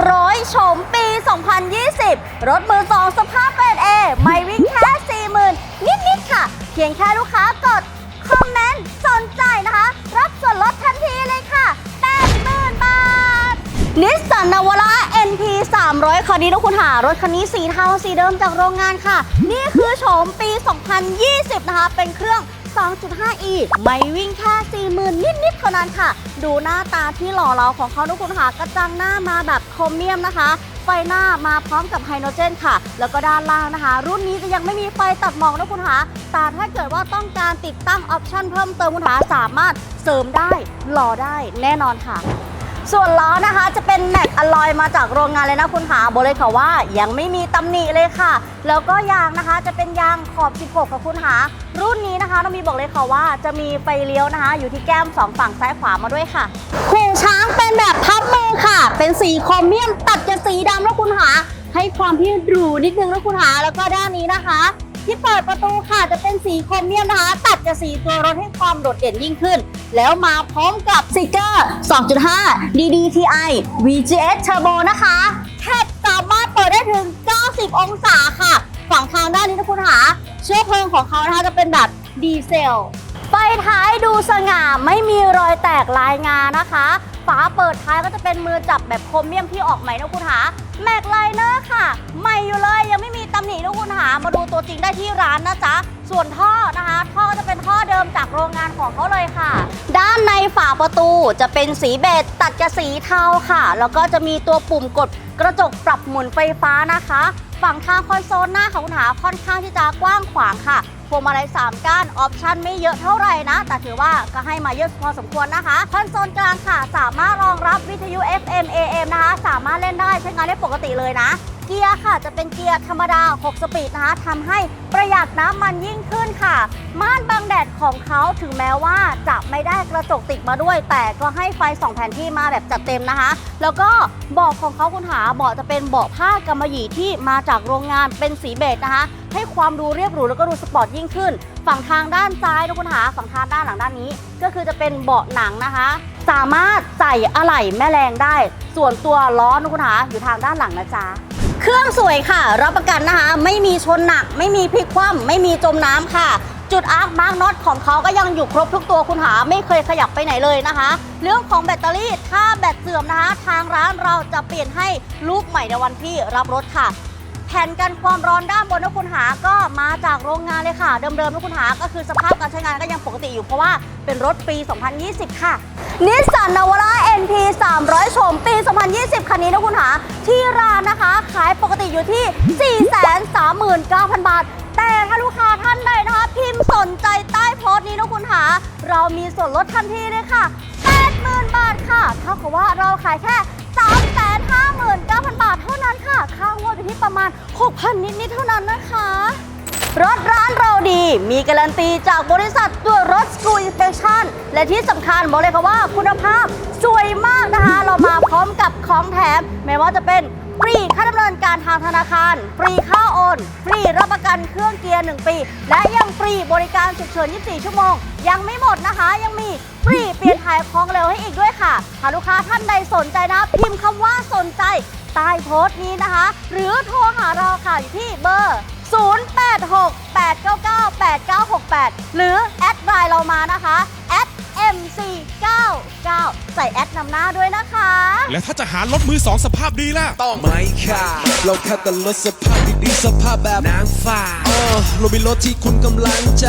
300โฉมปี 2020 รถมือสองสภาพเกรด A ไม่วิ่งแค่ 40,000 นิด ๆ ค่ะ เพียงแค่ลูกค้ากด คอมเมนต์ สนใจนะคะ รับส่วนลดทันทีเลยค่ะ 80,000 บาท นิสสันนาวาร่า NP 300 คันนี้นะคุณหารถคันนี้สีเทาสีเดิมจากโรงงานค่ะ นี่คือโฉมปี 2020 นะคะ เป็นเครื่อง 2.5e ไม่วิ่งแค่ 40,000 นิดๆเท่านั้นค่ะ ดูหน้าตาที่หล่อเราของเขาทุกคนค่ะกระจังหน้ามาแบบโครเมียมนะคะ ไฟหน้ามาพร้อมกับไฮโดรเจนค่ะ แล้วก็ด้านล่างนะคะ รุ่นนี้จะยังไม่มีไฟตัดหมอกนะคุณหาแต่ถ้าเกิดว่าต้องการติดตั้งออปชั่นเพิ่มเติมคุณหาสามารถเสริมได้หล่อได้แน่นอนค่ะส่วนล้อนะคะจะเป็น ม็กอลลอยมาจากโรงงานเลยนะคุณหาบอกเลยค่ะว่ายังไม่มีตำหนิเลยค่ะ แล้วก็ยางนะคะจะเป็นยางขอบ 16 ค่ะคุณหา รุ่นนี้นะคะน้องมีบอกเลยค่ะว่าจะมีไฟเลี้ยวนะคะ อยู่ที่แก้ม 2 ฝั่งซ้ายขวามาด้วยค่ะหูช้างเป็นแบบพับมือค่ะ เป็นสีโครเมียมตัดกับสีดำนะคุณหา ให้ความที่หรูนิดนึงนะคุณหาแล้วก็ด้านนี้นะคะ ที่เปิดประตูค่ะจะเป็นสีโครเมียมนะคะ ตัดกับสีตัวรถให้ความโดดเด่นยิ่งขึ้น แล้วมาพร้อมกับสติกเกอร์ 2.5 DDTI VGS Turbo นะคะแค่สามารถเปิดได้ถึง 90 องศาค่ะ ฝั่งทางด้านนี้นะคุณหา เชื้อเพลิงของเขานะคะจะเป็นแบบดีเซลไฟท้ายดูสง่าไม่มีรอยแตกลายงานะคะฝาเปิดท้ายก็จะเป็นมือจับแบบโครเมียมที่ออกใหม่นะคุณหา แม็กไลเนอร์ค่ะ ใหม่อยู่เลย ยังไม่มีตำหนินะคุณหามาดูตัวจริงได้ที่ร้านนะจ๊ะ ส่วนท่อนะคะ ท่อจะเป็นท่อเดิมจากโรงงานของเขาเลยค่ะ ด้านในฝาประตูจะเป็นสีเบจตัดกับสีเทาค่ะ แล้วก็จะมีตัวปุ่มกดกระจกปรับหมุนไฟฟ้านะคะ ฝั่งทางคอนโซลหน้าของหาค่อนข้างที่จะกว้างขวางค่ะพวงมาลัย3ก้าน ออปชั่นไม่เยอะเท่าไหร่นะ แต่ถือว่าก็ให้มาเยอะพอสมควรนะคะคอนโซลกลางค่ะ สามารถรองรับวิทยุ FM AM นะคะ สามารถเล่นได้ใช้งานได้ปกติเลยนะ เกียร์ค่ะจะเป็นเกียร์ธรรมดา 6 สปีดนะคะทำให้ประหยัดน้ำมันยิ่งขึ้นค่ะ ม่านบังแดดของเขาถึงแม้ว่าจะไม่ได้กระจกติดมาด้วย แต่ก็ให้ไฟสองแผนที่มาแบบจัดเต็มนะคะ แล้วก็เบาะของเขาคุณหาเบาะจะเป็นเบาะผ้ากำมะหยี่ที่มาจากโรงงานเป็นสีเบจนะคะ ให้ความดูเรียบหรูแล้วก็ดูสปอร์ตยิ่งขึ้น ฝั่งทางด้านซ้ายนะคุณหาฝั่งทางด้านหลังด้านนี้ ก็คือจะเป็นเบาะหนังนะคะสามารถใส่อะไหล่แม่แรงได้ ส่วนตัวล้อนะคุณหาอยู่ทางด้านหลังนะจ๊ะ เครื่องสวยค่ะ รับประกันนะคะ ไม่มีชนหนัก ไม่มีพลิกคว่ำไม่มีจมน้ำค่ะ จุดอาร์คมาร์กน็อตของเขาก็ยังอยู่ครบทุกตัวคุณหาไม่เคยขยับไปไหนเลยนะคะ เรื่องของแบตเตอรี่ถ้าแบตเสื่อมนะคะ ทางร้านเราจะเปลี่ยนให้ลูกใหม่ในวันที่รับรถค่ะแผ่นกันความร้อนด้านบนนะคุณหาก็มาจากโรงงานเลยค่ะ เดิมๆนะคุณหาก็คือสภาพการใช้งานก็ยังปกติอยู่เพราะว่าเป็นรถปี 2020 ค่ะนิสสันนาวาร่า 300โฉมปี 2020 คันนี้นะคุณหา ที่ร้านนะคะ ขายปกติอยู่ที่ 439,000 บาท แต่ถ้าลูกค้าท่านใดนะคะ พิมพ์สนใจใต้โพสต์นี้นะคุณหา เรามีส่วนลดทันทีเลยค่ะ 80,000 บาทค่ะเท่ากับว่าเราขายแค่359,000 บาทเท่านั้นค่ะ ค่างวดอยู่ที่ประมาณ 6,000 นิดๆเท่านั้นนะคะ รถร้านเราดี มีการันตีจากบริษัทตัวรถสกูอินสเปชั่น และที่สำคัญบอกเลยค่ะว่าคุณภาพสวยมากนะคะ เรามาพร้อมกับของแถม ไม่ว่าจะเป็นฟรีค่าดำเนินการทางธนาคาร ฟรีค่าโอน ฟรีรับประกันเครื่องเกียร์ 1 ปี และยังฟรีบริการฉุกเฉิน 24 ชั่วโมง ยังไม่หมดนะคะ ยังมีฟรีเปลี่ยนถ่ายของเร็วให้อีกด้วยค่ะหากลูกค้าท่านใดสนใจนะ พิมพ์คำว่าสนใจใต้โพสต์นี้นะคะ หรือโทรหาเราค่ะอยู่ที่เบอร์ 0868998968 หรือ แอดไลน์เรามานะคะแอด MC99 ใส่แอดนำหน้าด้วยนะคะ แล้วถ้าจะหารถมือสองสภาพดีล่ะ ต้องไม่ค่ะเราแค่แต่รถสภาพดีๆสภาพแบบนางฟ้าเออเรามีรถที่คุณกำลังจะ